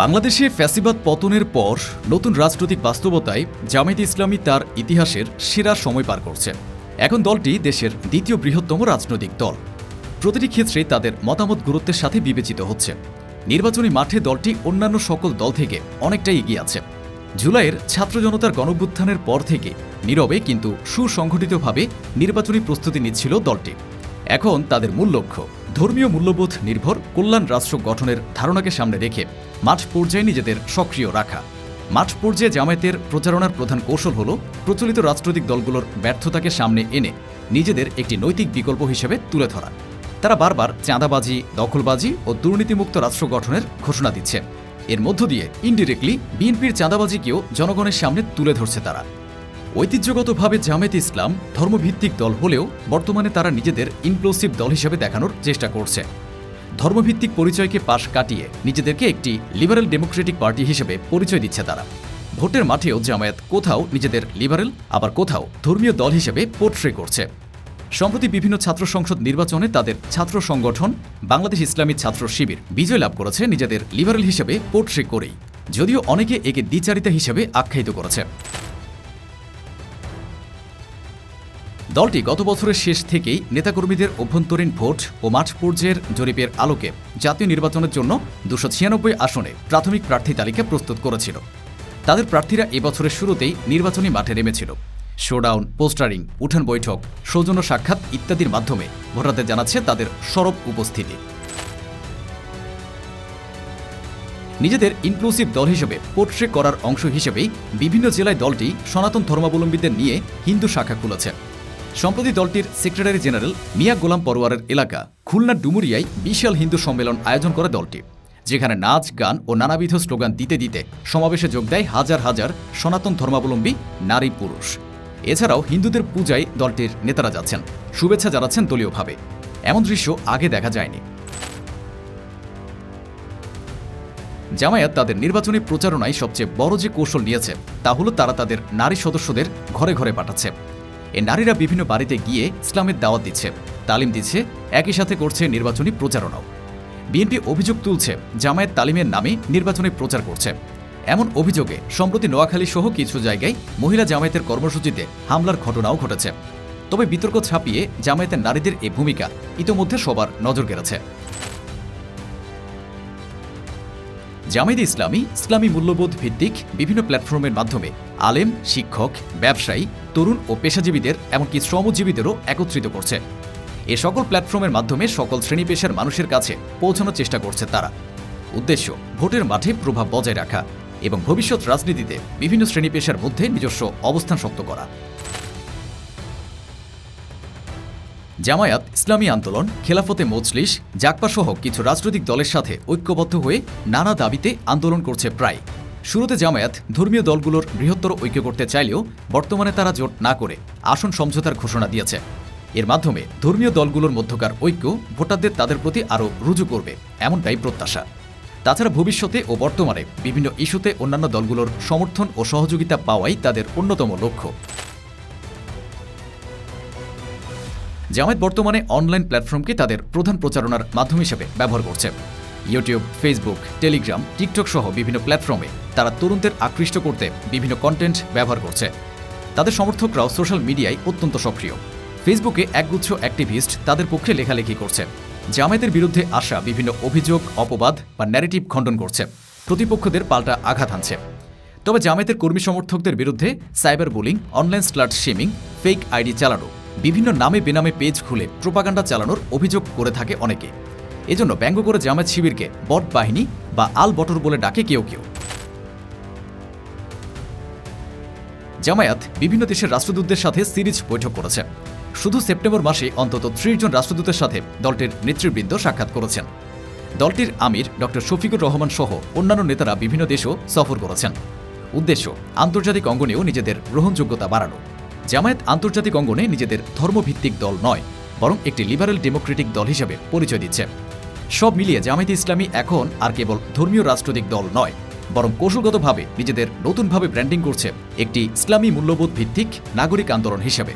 বাংলাদেশে ফ্যাসিবাদ পতনের পর নতুন রাজনৈতিক বাস্তবতায় জামায়াত ইসলামী তার ইতিহাসের সেরা সময় পার করছে। এখন দলটি দেশের দ্বিতীয় বৃহত্তম রাজনৈতিক দল। প্রতিটি ক্ষেত্রে তাদের মতামত গুরুত্বের সাথে বিবেচিত হচ্ছে। নির্বাচনী মাঠে দলটি অন্যান্য সকল দল থেকে অনেকটাই এগিয়ে আছে। জুলাইয়ের ছাত্র জনতার গণভ্যুত্থানের পর থেকে নীরবে কিন্তু সুসংগঠিতভাবে নির্বাচনী প্রস্তুতি নিচ্ছিল দলটি। এখন তাদের মূল লক্ষ্য। ধর্মীয় মূল্যবোধ নির্ভর কল্যাণ রাষ্ট্র গঠনের ধারণাকে সামনে রেখে মাঠ পর্যায়ে নিজেদের সক্রিয় রাখা। মাঠ পর্যায়ে জামায়াতের প্রচারণার প্রধান কৌশল হল প্রচলিত রাজনৈতিক দলগুলোর ব্যর্থতাকে সামনে এনে নিজেদের একটি নৈতিক বিকল্প হিসেবে তুলে ধরা। তারা বারবার চাঁদাবাজি, দখলবাজি ও দুর্নীতিমুক্ত রাষ্ট্র গঠনের ঘোষণা দিচ্ছে। এর মধ্য দিয়ে ইনডিরেক্টলি বিএনপির চাঁদাবাজিকেও জনগণের সামনে তুলে ধরছে তারা। ঐতিহ্যগতভাবে জামায়াত ইসলাম ধর্মভিত্তিক দল হলেও বর্তমানে তারা নিজেদের ইনক্লুসিভ দল হিসেবে দেখানোর চেষ্টা করছে। ধর্মভিত্তিক পরিচয়কে পাশ কাটিয়ে নিজেদেরকে একটি লিবারেল ডেমোক্রেটিক পার্টি হিসেবে পরিচয় দিচ্ছে তারা। ভোটের মাঠেও জামায়াত কোথাও নিজেদের লিবারেল আবার কোথাও ধর্মীয় দল হিসেবে পোর্ট্রে করছে। সম্প্রতি বিভিন্ন ছাত্র সংসদ নির্বাচনে তাদের ছাত্র সংগঠন বাংলাদেশ ইসলামী ছাত্র শিবির বিজয় লাভ করেছে নিজেদের লিবারেল হিসেবে পোর্ট্রে করেই। যদিও অনেকে একে দ্বিচারিতা হিসেবে আখ্যায়িত করেছে। দলটি গত বছরের শেষ থেকেই নেতাকর্মীদের অভ্যন্তরীণ ভোট ও মাঠ পর্যায়ের জরিপের আলোকে জাতীয় নির্বাচনের জন্য দুশো ছিয়ানব্বই আসনে প্রাথমিক প্রার্থী তালিকা প্রস্তুত করেছিল। তাদের প্রার্থীরা এবছরের শুরুতেই নির্বাচনী মাঠে নেমেছিল। শোডাউন, পোস্টারিং, উঠান বৈঠক, সৌজন্য সাক্ষাৎ ইত্যাদির মাধ্যমে ভোটারদের জানাচ্ছে তাদের সরব উপস্থিতি। নিজেদের ইনক্লুসিভ দল হিসেবে পোর্ট্রে করার অংশ হিসেবেই বিভিন্ন জেলায় দলটি সনাতন ধর্মাবলম্বীদের নিয়ে হিন্দু শাখা খুলেছে। সম্প্রতি দলটির সেক্রেটারি জেনারেল মিয়া গোলাম পরোয়ারের এলাকা খুলনা ডুমুরিয়ায় বিশাল হিন্দু সম্মেলন আয়োজন করে দলটি, যেখানে নাচ, গান ও নানাবিধ স্লোগান দিতে দিতে সমাবেশে যোগ দেয় হাজার হাজার সনাতন ধর্মাবলম্বী নারী পুরুষ। এছাড়াও হিন্দুদের পূজায় দলটির নেতারা যাচ্ছেন। শুভেচ্ছা জানাচ্ছেন দলীয়ভাবে। এমন দৃশ্য আগে দেখা যায়নি। জামায়াত তাদের নির্বাচনী প্রচারণায় সবচেয়ে বড় যে কৌশল নিয়েছে, তা হলো তারা তাদের নারী সদস্যদের ঘরে ঘরে পাঠাচ্ছে। এ নারীরা বিভিন্ন বাড়িতে গিয়ে ইসলামের দাওয়াত দিচ্ছে, তালিম দিচ্ছে, একই সাথে করছে নির্বাচনী প্রচারণাও। বিএনপি অভিযোগ তুলছে, জামায়াত তালিমের নামে নির্বাচনী প্রচার করছে। এমন অভিযোগে সম্প্রতি নোয়াখালী সহ কিছু জায়গায় মহিলা জামায়াতের কর্মসূচিতে হামলার ঘটনাও ঘটেছে। তবে বিতর্ক ছাপিয়ে জামায়াতের নারীদের এ ভূমিকা ইতোমধ্যে সবার নজর কেড়েছে জামায়াত ইসলামী ইসলামী মূল্যবোধ ভিত্তিক বিভিন্ন প্ল্যাটফর্মের মাধ্যমে আলেম, শিক্ষক, ব্যবসায়ী তরুণ ও পেশাজীবীদের এমনকি শ্রমজীবীদেরও একত্রিত করছে। এ সকল প্ল্যাটফর্মের মাধ্যমে সকল শ্রেণি পেশার মানুষের কাছে পৌঁছানোর চেষ্টা করছে তারা। উদ্দেশ্য, ভোটের মাঠে প্রভাব বজায় রাখা এবং ভবিষ্যৎ রাজনীতিতে বিভিন্ন শ্রেণি পেশার মধ্যে নিজস্ব অবস্থান শক্ত করা। জামায়াত, ইসলামী আন্দোলন, খেলাফতে মজলিস জাকপা সহ কিছু রাজনৈতিক দলের সাথে ঐক্যবদ্ধ হয়ে নানা দাবিতে আন্দোলন করছে প্রায় শুরুতে জামায়াত ধর্মীয় দলগুলোর বৃহত্তর ঐক্য করতে চাইলেও বর্তমানে তারা জোট না করে আসন সমঝোতার ঘোষণা দিয়েছে। এর মাধ্যমে ধর্মীয় দলগুলোর মধ্যকার ঐক্য ভোটারদের তাদের প্রতি আরও রুজু করবে এমনটাই প্রত্যাশা। তাছাড়া ভবিষ্যতে ও বর্তমানে বিভিন্ন ইস্যুতে অন্যান্য দলগুলোর সমর্থন ও সহযোগিতা পাওয়াই তাদের অন্যতম লক্ষ্য। জামায়াত বর্তমানে অনলাইন প্ল্যাটফর্মকে তাদের প্রধান প্রচারণার মাধ্যম হিসেবে ব্যবহার করছে। ইউটিউব ফেসবুক টেলিগ্রাম টিকটক সহ বিভিন্ন প্ল্যাটফর্মে তারা তরুণদের আকৃষ্ট করতে বিভিন্ন কন্টেন্ট ব্যবহার করছে। তাদের সমর্থকরাও সোশ্যাল মিডিয়ায় অত্যন্ত সক্রিয়। ফেসবুকে একগুচ্ছ অ্যাক্টিভিস্ট তাদের পক্ষে লেখালেখি করছে। জামায়াতের বিরুদ্ধে আসা বিভিন্ন অভিযোগ, অপবাদ বা ন্যারেটিভ খণ্ডন করছে। প্রতিপক্ষদের পাল্টা আঘাত হানছে। তবে জামায়াতের কর্মী সমর্থকদের বিরুদ্ধে cyber bullying online slut shaming fake ID চালানো, বিভিন্ন নামে বেনামে পেজ খুলে প্রোপাগান্ডা চালানোর অভিযোগ করে থাকে অনেকে। এজন্য ব্যঙ্গ করে জামায়াত শিবিরকে বট বাহিনী বা আল বটর বলে ডাকে কেউ কেউ। জামায়াত বিভিন্ন দেশের রাষ্ট্রদূতদের সাথে সিরিজ বৈঠক করেছে। শুধু সেপ্টেম্বর মাসে অন্তত ত্রিশ জন রাষ্ট্রদূতের সাথে দলটির নেতৃবৃন্দ সাক্ষাৎ করেছেন। দলটির আমির ডক্টর শফিকুর রহমান সহ অন্যান্য নেতারা বিভিন্ন দেশও সফর করেছেন। উদ্দেশ্য, আন্তর্জাতিক অঙ্গনেও নিজেদের গ্রহণযোগ্যতা বাড়ানো। জামায়াত আন্তর্জাতিক অঙ্গনে নিজেদের ধর্মভিত্তিক দল নয়, বরং একটি লিবারেল ডেমোক্রেটিক দল হিসেবে পরিচয় দিচ্ছে। সব মিলিয়ে জামায়াত ইসলামী এখন আর কেবল ধর্মীয় রাজনৈতিক দল নয়, বরং কৌশলগতভাবে নিজেদের নতুনভাবে ব্র্যান্ডিং করছে একটি ইসলামী মূল্যবোধ ভিত্তিক নাগরিক আন্দোলন হিসেবে।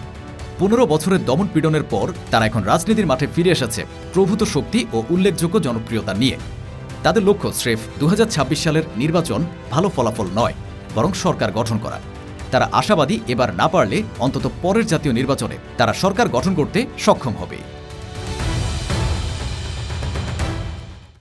পনেরো বছরের দমন পীড়নের পর তারা এখন রাজনীতির মাঠে ফিরে এসেছে প্রভূত শক্তি ও উল্লেখযোগ্য জনপ্রিয়তা নিয়ে। তাদের লক্ষ্য স্রেফ দু হাজার ছাব্বিশ সালের নির্বাচন ভালো ফলাফল নয়, বরং সরকার গঠন করা। তারা আশাবাদী এবার না পারলে অন্তত পরের জাতীয় নির্বাচনে তারা সরকার গঠন করতে সক্ষম হবে।